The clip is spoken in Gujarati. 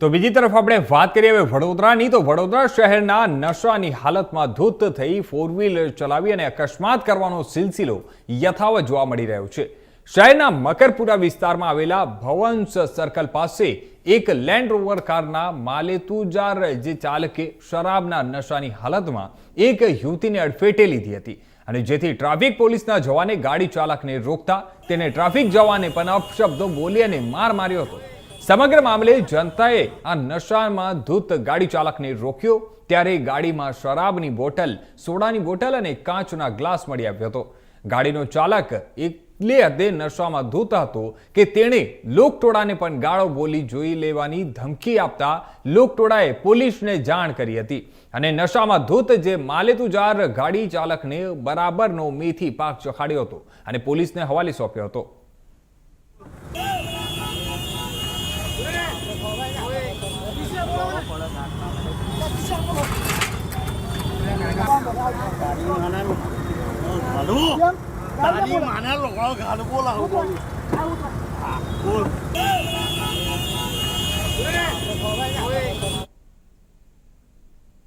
તો બીજી તરફ આપણે વાત કરીએ હવે વડોદરાની. તો વડોદરા શહેરના નશાની હાલતમાં ધૂત થઈ ફોર વ્હીલર ચલાવી અને અકસ્માત કરવાનો સિલસિલો યથાવત જોવા મળી રહ્યો છે. શહેરના મકરપુરા વિસ્તારમાં આવેલા ભવંશ સર્કલ પાસે એક લેન્ડ રોવર કારના માલેતુજાર જે ચાલકે શરાબના નશાની હાલતમાં એક યુવતીને અડફેટે લીધી હતી અને જેથી ટ્રાફિક પોલીસના જવાને ગાડી ચાલકને રોકતા તેને ટ્રાફિક જવાને પણ અપશબ્દો બોલી અને માર માર્યો હતો. સમગ્ર મામલે જનતાએ આ નશામાં ધૂત ગાડી ચાલકને રોક્યો, ત્યારે ગાડીમાં શરાબની બોટલ, સોડાની બોટલ અને કાચના ગ્લાસ મળી આવ્યો હતો. ગાડીનો ચાલક એટલે હદે નશામાં ધૂત હતો કે તેણે લોકટોળાને પણ ગાળો બોલી જોઈ લેવાની ધમકી આપતા લોકટોળાએ પોલીસને જાણ કરી હતી. અને નશામાં ધૂત જે માલેતુજાર ગાડી ચાલકને બરાબરનો મેથી પાક ચખાડ્યો હતો અને પોલીસને હવાલે સોંપ્યો હતો. તારી માના લોકો ગાલ બોલાવો બોલ